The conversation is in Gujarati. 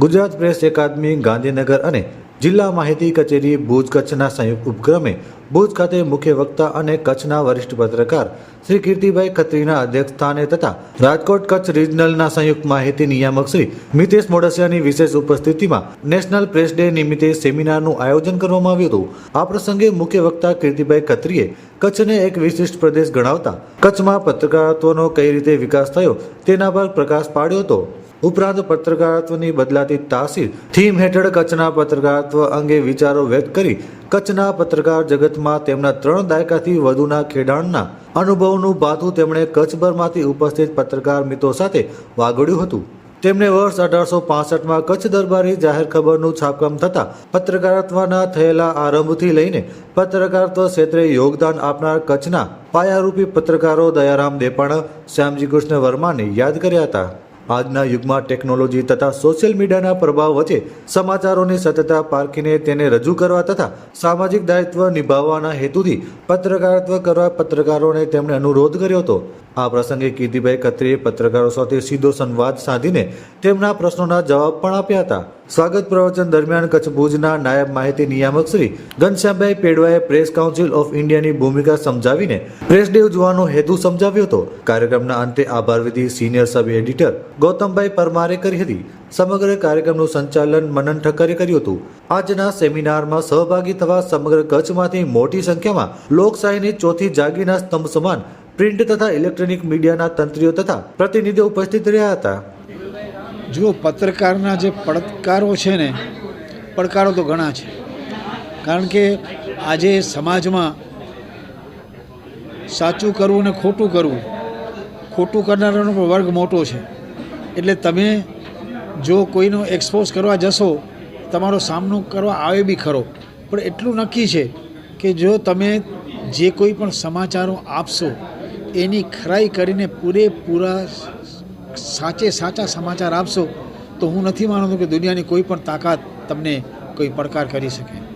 ગુજરાત પ્રેસ એકાદમી, ગાંધીનગર અને જિલ્લા માહિતી કચેરી ભુજ કચ્છના સંયુક્ત ઉપક્રમે ભુજ ખાતે મુખ્ય વક્તા અને કચ્છના વરિષ્ઠ પત્રકાર શ્રી કીર્તિભાઈ ખત્રીના અધ્યક્ષસ્થાને તથા રાજકોટ કચ્છ રિજનલના સંયુક્ત માહિતી નિયામક શ્રી મિતેશ મોડસિયાની વિશેષ ઉપસ્થિતિમાં નેશનલ પ્રેસ ડે નિમિત્તે સેમિનારનું આયોજન કરવામાં આવ્યું હતું. આ પ્રસંગે મુખ્ય વક્તા કીર્તિભાઈ ખત્રીએ કચ્છને એક વિશિષ્ટ પ્રદેશ ગણાવતા કચ્છમાં પત્રકારત્વનો કઈ રીતે વિકાસ થયો તેના પર પ્રકાશ પાડ્યો હતો. ઉપરાંત પત્રકારત્વની બદલાતી તાસીર, થીમ હેઠળ કચ્છના પત્રકારત્વ અંગે વિચારો વ્યક્ત કરી કચ્છના પત્રકાર જગતમાં તેમના ત્રણ દાયકાથી વધુના ખેડાણના અનુભવનું ભાથું તેમણે કચ્છભરમાંથી ઉપસ્થિત પત્રકાર મિત્રો સાથે વાગડ્યું હતું. તેમણે વર્ષ અઢારસો પાસઠમાં કચ્છ દરબારી જાહેર ખબરનું છાપકામ થતાં પત્રકારત્વના થયેલા આરંભથી લઈને પત્રકારત્વ ક્ષેત્રે યોગદાન આપનાર કચ્છના પાયારૂપી પત્રકારો દયારામ દેપાણા, શ્યામજી કૃષ્ણ વર્માને યાદ કર્યા હતા. આજના યુગમાં ટેકનોલોજી તથા સોશિયલ મીડિયાના પ્રભાવ વચ્ચે સમાચારોની સતતા પારખીને તેને રજૂ કરવા તથા સામાજિક દાયિત્વ નિભાવવાના હેતુથી પત્રકારત્વ કરવા પત્રકારોને તેમણે અનુરોધ કર્યો હતો. આ પ્રસંગે કીર્તિભાઈ ખત્રીએ પત્રકારો સાથે સીધો સંવાદ સાધીને તેમના પ્રશ્નોના જવાબ પણ આપ્યા હતા. સ્વાગત પ્રવચન દરમિયાન કચ્છ ભુજના નાયબ માહિતી નિયામક શ્રી ઘનશ્યામભાઈ પેડવાએ પ્રેસ કાઉન્સિલ ઓફ ઇન્ડિયાની ભૂમિકા સમજાવીને પ્રેસ ડે ઉજવવાનો હેતુ સમજાવ્યો હતો. કાર્યક્રમના અંતે આભાર વિધિ સિનિયર સબ એડિટર ગૌતમભાઈ પરમારે કરી હતી. સમગ્ર કાર્યક્રમનું સંચાલન મનન ઠક્કરે કર્યું હતું. આજના સેમિનારમાં સહભાગી થવા સમગ્ર કચ્છમાંથી મોટી સંખ્યામાં લોકશાહીની ચોથી જાગીરના સ્તંભ સમાન પ્રિન્ટ તથા ઇલેક્ટ્રોનિક મીડિયાના તંત્રીઓ તથા પ્રતિનિધિઓ ઉપસ્થિત રહ્યા હતા. જુઓ પત્રકારના જે પડકારો છે ને, પડકારો તો ઘણા છે. કારણ કે આજે સમાજમાં સાચું કરવું ને ખોટું કરવું, ખોટું કરનારાનો પણ વર્ગ મોટો છે. એટલે તમે જો કોઈનો એક્સપોઝ કરવા જશો, તમારો સામનો કરવા આવે બી ખરો. પણ એટલું નક્કી છે કે જો તમે જે કોઈ પણ સમાચારો આપશો એની ખરાઈ કરીને પૂરેપૂરા સાચે સાચા સમાચાર આપશો, તો હું નથી માનતો કે દુનિયાની કોઈ પણ તાકાત તમને કોઈ પડકાર કરી શકે.